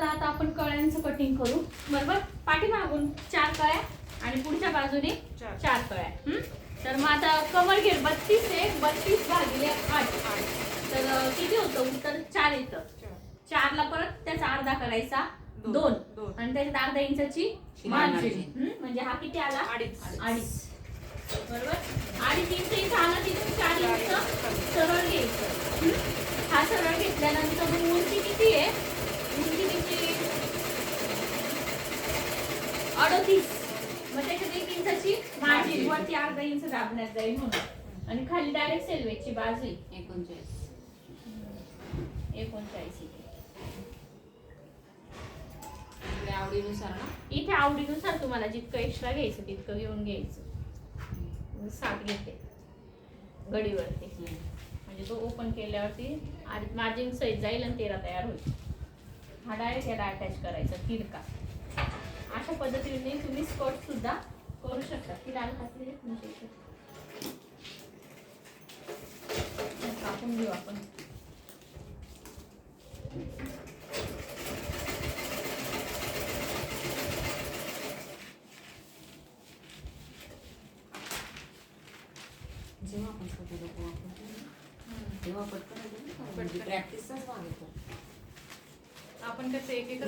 चला आता आपण कळ्यांचं कटिंग करू. बरोबर? पाठीमागून चार कळ्या आणि पुढच्या बाजूने चार. चार कळ्या. हं? तर मग आता कमर घेर बत्तीस आहे बत्तीस भागिले आठ. तर किती होतं? उत्तर चार येतं. चार. चारला परत त्याचा अर्धा करायचा दोन. आणि त्याच्यात अर्धा इंचाची मार्जिन. म्हणजे हा किती आला? अडीच. अडीच. बरोबर? अडीच इंच इथं आला तिथून चार इंच सरळ घ्यायचं. हं? हा सरळ घेतल्यानंतर मग उंची किती आहे उंची किती अडतीस. मग त्याच्यात एक इंचाची मार्जिन वरती अर्धा इंच दाबण्यात जाईल म्हणून. आणि खाली डायरेक्ट सेल्वेची बाजू आहे. एकोणचाळीस. एकोणचाळीस इथे आवडीनुसार ना? इथे आवडीनुसार तुम्हाला जितकं एक्स्ट्रा घ्यायचं तितकं घेऊन घ्यायचं. सात घेते. गडीवरती. म्हणजे तो ओपन केल्यावरती मार्जिन सहित जाईल आणि तेरा तयार होईल. हा डायरेक्ट याला अटॅच करायचा तिरका अशा पद्धतीने तुम्ही स्कर्ट सुद्धा करू शकता. ती लाल घातली आहे तुमच्या इथे. कापून घेऊ आपण. जेव्हा आपण छोटे लोक वापरतो ना, तेव्हा पटकन होतं ना, म्हणजे पटकन. प्रॅक्टिसचाच भाग येतो आपण कसं एक एक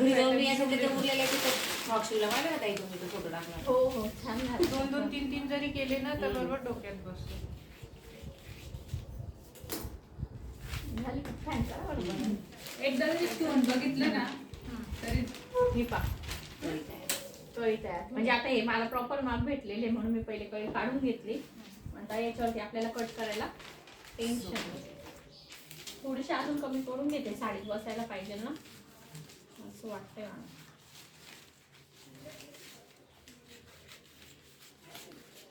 माहिती का ताई तुम्ही तो फोटो टाकला हो हो छान झालं. दोन दोन तीन तीन जरी केले ना तर. बरोबर डोक्यात बसतो. झाली का करा बरोबर एकदा जरी शिवून बघितलं ना तरी ही पा. कळी तयार. म्हणजे आता हे मला प्रॉपर माप भेटलेले म्हणून मी पहिले कळी काढून घेतली. आता याच्यावरती आपल्याला कट करायला टेन्शन थोडीशी अजून कमी करून घेते साडीत बसायला पाहिजे ना. असं वाटतंय मला.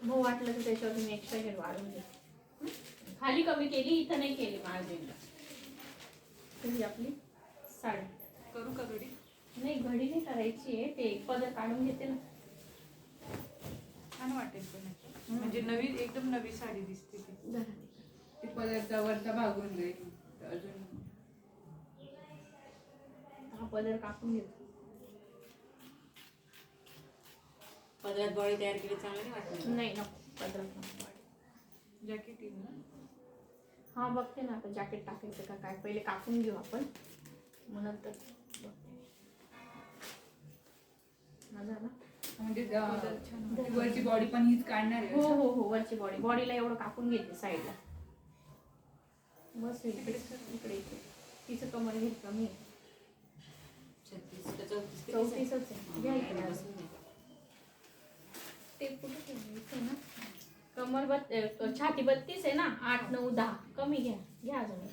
हो वाटलं तर त्याच्यावर मी एक्स्ट्रा हेड वाढवून दे? खाली कमी केली इथं नाही केली मार्जिनला ही आपली साडी. करू का घडी? नाही घडी नाही करायची आहे ते पदर काढून घेते ना. छान वाटेल पण. म्हणजे नवी एकदम नवी साडी दिसते ती. ते पदार्थ वरचा भागून जाईल. अजून. हा पदर कापून घेतो. पदरात बळी तयार केली चांगली वाटत नाही नको. पदर नको. वाढ. जॅकेट येईल ना? हा बघते ना आता जॅकेट टाकायचं का काय. पहिले कापून घेऊ आपण. मग नंतर बघते. हा म्हणजे वरची बॉडी पण हीच काढणार हो आहे हो हो वरची बॉडी बॉडीला एवढं कापून घेते साईडला. बस इकडे इकडे इकडे. तिचं कमर घेत कमी आहे. चौतीस चौतीसच आहे? आहे घ्या इकडे हा, अजून. ते कुठे ना? कमर बत अ, छाती बत्तीस आहे ना? आठ नऊ दहा. कमी घ्या. घ्या अजून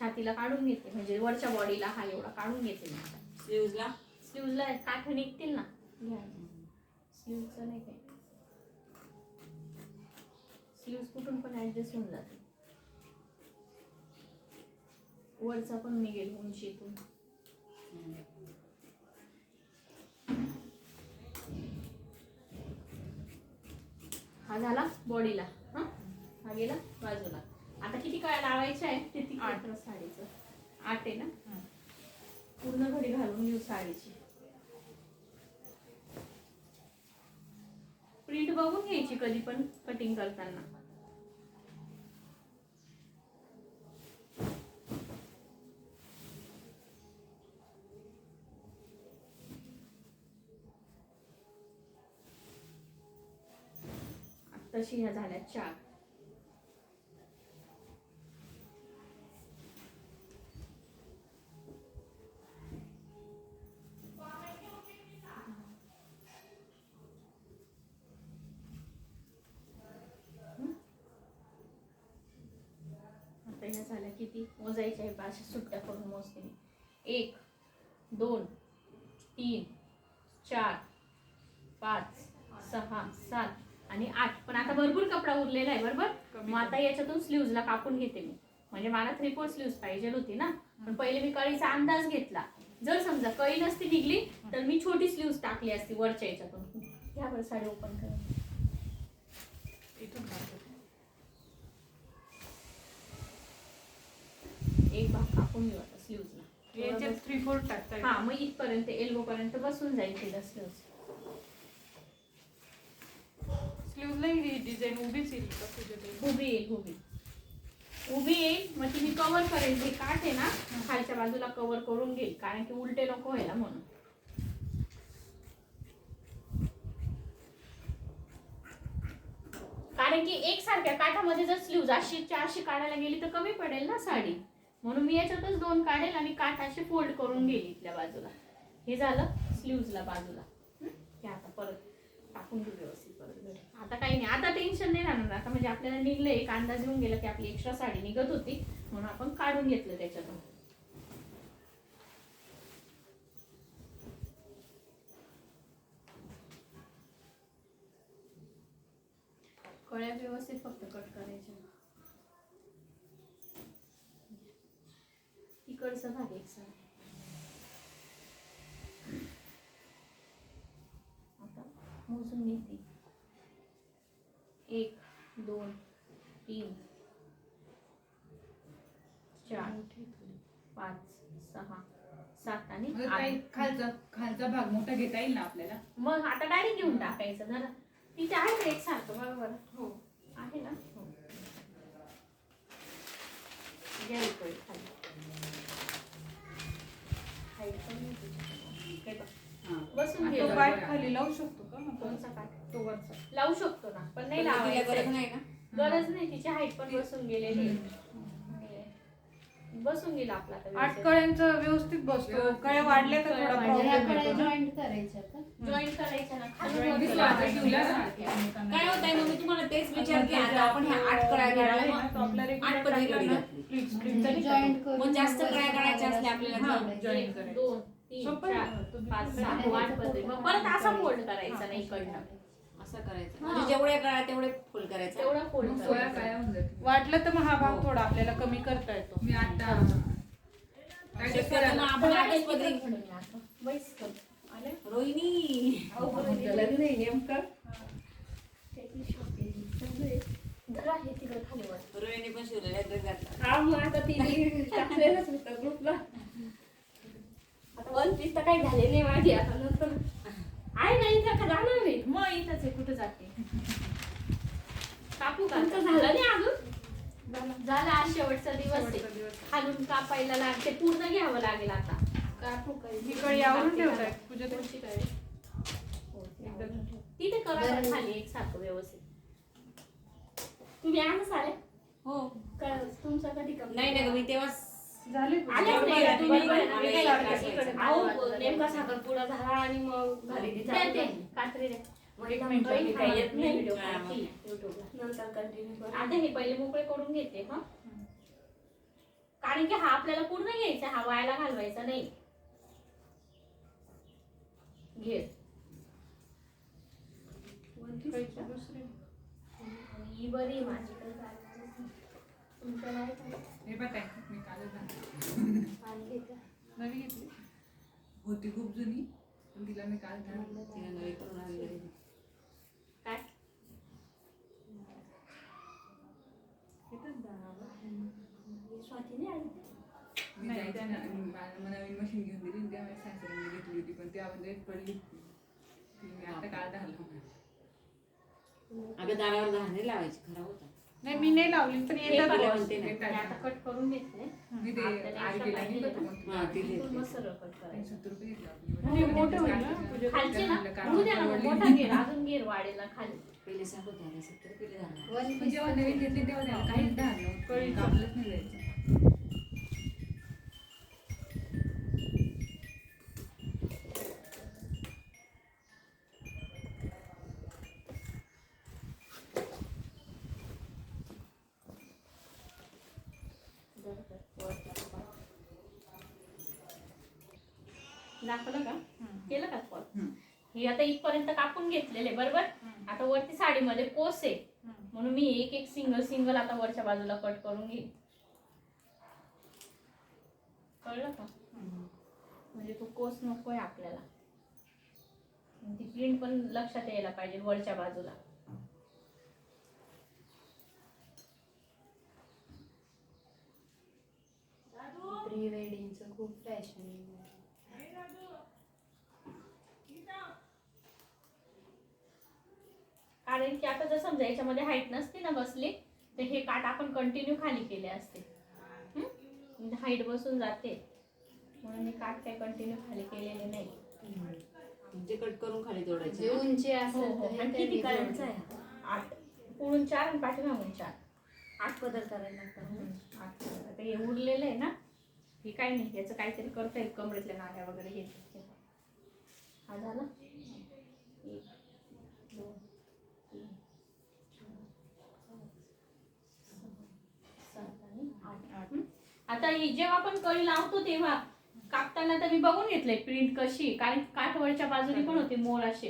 छातीला काढून घेते. म्हणजे वरच्या बॉडीला हा एवढा काढून घेते मी आता. स्लीव्हजला स्लीव्हला काठ निघतील ना? घ्या. स्लीव्हचं नाही काही. स्लीव्ह कुठून पण ऍडजस्ट होऊन जाते वरचा पण निघेल उंचीतून. हा झाला बॉडीला हा? हा गेला बाजूला. आता किती काळ लावायचं आहे? ते ती आठ. साडीचं? आठ आहे ना. पूर्ण घडी घालून घेऊ साडीची. प्रिंट बघून घ्यायची कधी पण कटिंग करताना. तशी ह्या झाल्या चार. आता ह्या झाल्या किती? मोजायच्या आहे पाचशे सुट्ट्या करून मोजते मी. एक दोन तीन चार पाच सहा सात आणि आठ. पण आता भरपूर कपडा उरलेला आहे बरोबर? मग आता याच्यातून स्लीव्हजला कापून घेते मी. म्हणजे मला थ्री फोर स्लीव्ज पाहिजे होती ना. पण पहिले मी कळीचा अंदाज घेतला. जर समजा कळी नसती निघली तर मी छोटी स्लीव्ज टाकली असती वरच्या याच्यातून. घ्या बरं साडी ओपन करा एक भाग कापून घेऊ आता स्लीव्जला थ्री फोर टाकता हा. मग इथपर्यंत एल्बो पर्यंत बसून जाईल तिला स्लीव्स स्लीवला ही डिझाईन उभीच येईल का तुझ्या उभी येईल उभी उभी येईल मग ती मी कव्हर करेल जे काठ आहे ना खालच्या बाजूला कव्हर करून घेईल. कारण की उलटे नको व्हायला म्हणून. कारण की एकसारख्या काठामध्ये जर स्लीव्ज अशी चारशे काढायला गेली तर कमी पडेल ना साडी. म्हणून मी याच्यातच दोन काढेल आणि काठ असे फोल्ड करून गेली इथल्या बाजूला. हे झालं स्लीव्जला बाजूला. हे? आता परत टाकून घेऊ व्यवस्थित. आता काही नाही. आता टेन्शन नाही राहणार. आता म्हणजे आपल्याला निघलं एक अंदाज येऊन गेला की आपली एक्स्ट्रा साडी निघत होती म्हणून आपण काढून घेतलं त्याच्यातून. कळ्या व्यवस्थित फक्त कट करायच्या. इकडचा भाग एक आता मोजून घेते. दोन तीन चार पाच सहा सात आणि मग काही आठ खालचा खालचा भाग मोठा घेता येईल ना आपल्याला? मग आता डायरेक्ट घेऊन टाकायचं जरा. तिथे आहे एक सारखं बरोबर? हो. आहे ना? हो. घ्या इकडे. बसून तो पाठ. खाली लावू शकतो का? आपण? कोणचा काठ तो वरचा. लावू शकतो ना. पण नाही लावायचं. गरज नाही ना? गरज नाही. तिची हाईट पण बसून गेलेली आहे. बसून गेला आपला आता आठ कळ्यांचा व्यवस्थित बसतो. कळ्या वाढल्या तर थोडा येतो. ना. जॉईंट करायच्या का जॉईन करायचं ना. खाली Joint करायचं. काय होत आहे मग? मी तुम्हाला तेच विचारते. आता आपण ह्या आठ कळ्या पदरी जॉईंट मग जास्त कळ्या असल्या आपल्याला हा. करायचं. दोन. तीन ना, तुम्ही पाच सहा. आठ मग परत असा फोल्ड करायचा नाही इकडनं. असं करायचं. हा. म्हणजे जेवढ्या तेवढे फुल करायचं. तेवढा फोल्ड मग सोळा करायचा काय होऊन जातील? वाटलं तर मग हा. भाग थोडा आपल्याला कमी करता येतो. मी आता काय ते आपण आठच पदरी? रोहिणी. हे. रोहिणी. पण शिवलेला ड्रेस घातला हा मग आता तिने टाकलेलंच होतं ग्रुपला वन पीस तर काही झाले नाही माझी आता नंतर आहे ना इथं का जाणार नाही? मग इथंच आहे कुठं जाते? कापू का? तर झालं नाही अजून? झालं. आज शेवटचा दिवस शेवटचा आहे. दिवस. खालून कापायला लागते पूर्ण घ्यावं लागेल आता. कापू ही कळी आवरून ठेवताय. पूजा ते कोणची कळी? एकदम. तिथे करा बरं. बरं. खाली एक सारखं व्यवस्थित. तुम्ही आणा सारे. हो. का तुमचं कधी कमी नाही नाही मी तेव्हा नेमका. साखरपुडा झाला आणि मग कात्री आता हे पहिले मोकळे करून घेते हा? कारण की हा आपल्याला पूर्ण घ्यायचा हा वायाला घालवायचा नाही. घे. ही बरी माझी. तुमचं नाही? हे बघ मी कालच आणली. आणली का? नवी घेतली होती खूप जुनी पण तिला मी काल आणली. तिला नवी करून आणली. काय स्वातीने आणली मी नाही, जायची त्या ना नाही. आणि मला मला नवीन मशीन घेऊन दिली आणि त्यावेळेस सासऱ्यांनी घेतली होती पण त्या म्हणजे पडली. ती मी आता काल घाललो अगं दारावर घाणे लावायची खराब होता नाही मी नाही लावली पण हे येतात. म्हणते ना. मी आता कट करून घेतले मी ते आपल्याला आई गेला ना? तू हा, ती मग सरळ करायचं घेतले. मोठे होईल ना? तुझ्या खालचे ना? म्हणलं होऊ द्या ना मग, काढून मोठा घेर अजून घेर वाढेल ना खाली. पहिले सांगत होता सत्तर पहिले झाला जेव्हा नवीन घेतली तेव्हा त्याला काहीच धार नव्हतं कळी. कापलंच नाही जायचं. दाखवलं का हम्म. केलं का कॉल. हे आता इथपर्यंत कापून घेतलेले बरोबर हम्म. आता वरती साडीमध्ये कोस आहे हम्म. म्हणून मी एक एक सिंगल सिंगल आता वरच्या बाजूला कट करून घेईन कळलं का हम्म. म्हणजे तो कोस नकोय आपल्याला आणि ती प्रिंट पण लक्षात यायला पाहिजे वरच्या बाजूला प्री वेडिंगचं खूप फॅशन कारण की आता जर समजा याच्यामध्ये हाईट नसते ना बसली तर हे काट आपण कंटिन्यू खाली केले असते. हाईट बसून जाते. म्हणून हे काट काय कंटिन्यू खाली केलेले नाही. म्हणजे कट करून खाली जे जोडायचे उंची असेल हो. हे. किती करायचं आहे? आठ. पुढून चार आणि पाठीमागून चार. आठ पदर करायला लागतात. आठ. आता हे उरलेलं आहे ना? हे काही नाही. याचं काहीतरी करता येईल. कमरेतल्या नाड्या वगैरे हे. हे. हा झाला एक दोन तीन चार पाच, सहा, सात आणि आठ हम्म. आता ही जेव्हा आपण कळी लावतो तेव्हा कापताना तर मी बघून घेतलंय प्रिंट कशी. कारण काठवरच्या बाजूने पण होते मोर असे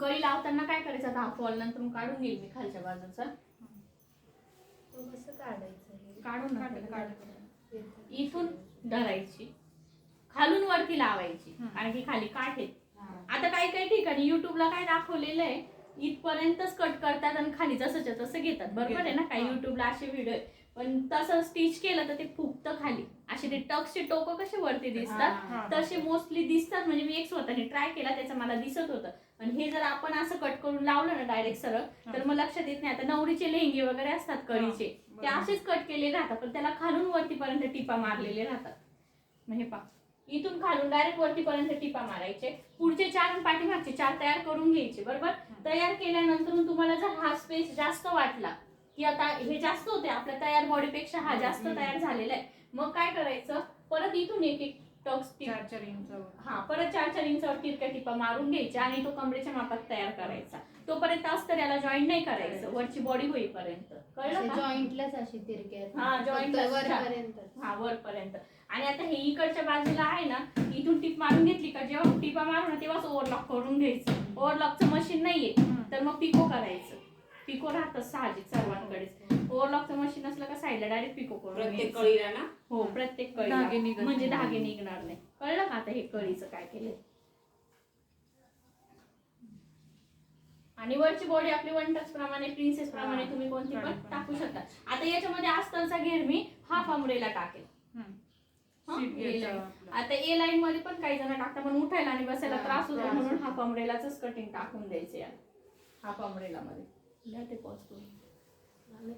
कळी लावताना काय करायचं आता हा फॉल नंतर काढून घेईल मी खालच्या बाजूचा? काढून काढ- टाकायचं. काढ. इथून धरायची खालून वरती लावायची. कारण की खाली काठ आहे आता काही काही ठिकाणी युट्यूबला काय दाखवलेलं आहे इथपर्यंतच कट करतात आणि खाली जसंच्या तसं घेतात बरोबर आहे ना काही. युट्यूबला असे व्हिडिओ पण तसं स्टिच केलं तर ते फुगतं खाली. असे ते टक्सचे टोक कसे वरती दिसतात. तसे मोस्टली दिसतात. म्हणजे मी एक स्वतःने ट्राय केला त्याचं मला दिसत होतं. आणि हे जर आपण असं कट करून लावलं ना डायरेक्ट सरळ तर मग लक्षात येत नाही. आता नवरीचे लेहंगे वगैरे असतात कळीचे ते. असेच कट केले राहतात पण त्याला खालून वरतीपर्यंत टिपा मारलेले राहतात. मग हे पा इथून खालून डायरेक्ट वरतीपर्यंत टिपा मारायचे. पुढचे चार पाठीमागचे चार तयार करून घ्यायचे बरोबर? तयार केल्यानंतर तुम्हाला जर हा स्पेस जास्त वाटला की आता हे जास्त होते आपल्या तयार बॉडीपेक्षा हा जास्त तयार झालेला आहे. मग काय करायचं? परत इथून एक एक टक्स चार चार हा परत चार चार इंचावर तिरक्या टिपा मारून घ्यायच्या आणि तो कमरेच्या मापात तयार करायचा. तोपर्यंत अस्तर याला जॉईन नाही करायचं वरची बॉडी होईपर्यंत. कळलं का? जॉईंटलाच अशी तिरकी. हा, joint फक्त. वरपर्यंत. हा वरपर्यंत. आणि आता हे इकडच्या बाजूला आहे ना इथून टिप मारून घेतली का जेव्हा टिपा मारू ना तेव्हाच ओव्हरलॉक करून घ्यायचं. ओव्हरलॉकचं मशीन नाहीये. तर मग पिको करायचं. पिको राहतं साहजिक सर्वांकडेच ओव्हरलॉकचं मशीन असलं का साईडला डायरेक्ट पिको करून प्रत्येक घ्यायचं. कळीला ना हो प्रत्येक कळी निघत म्हणजे नाही. धागे निघणार नाही कळलं का आता हे कळीचं काय केलंय आणि वरची बॉडी आपली वन टच प्रमाणे प्रिन्सेस प्रमाणे हा. तुम्ही कोणती पण. टाकू शकता आता याच्यामध्ये अस्तरचा घेर मी हाफ अमरेला टाकेल हम्म. हा, सीट A घ्यायचं line. आपलं. आता ए लाईन मध्ये पण काही जण टाकतात पण उठायला आणि बसायला हा, त्रास होतो त्रास म्हणून. हाफ अमरेलाच कटिंग टाकून द्यायचे हाफ अमरेला मध्ये द्या ते pause करून. झालं.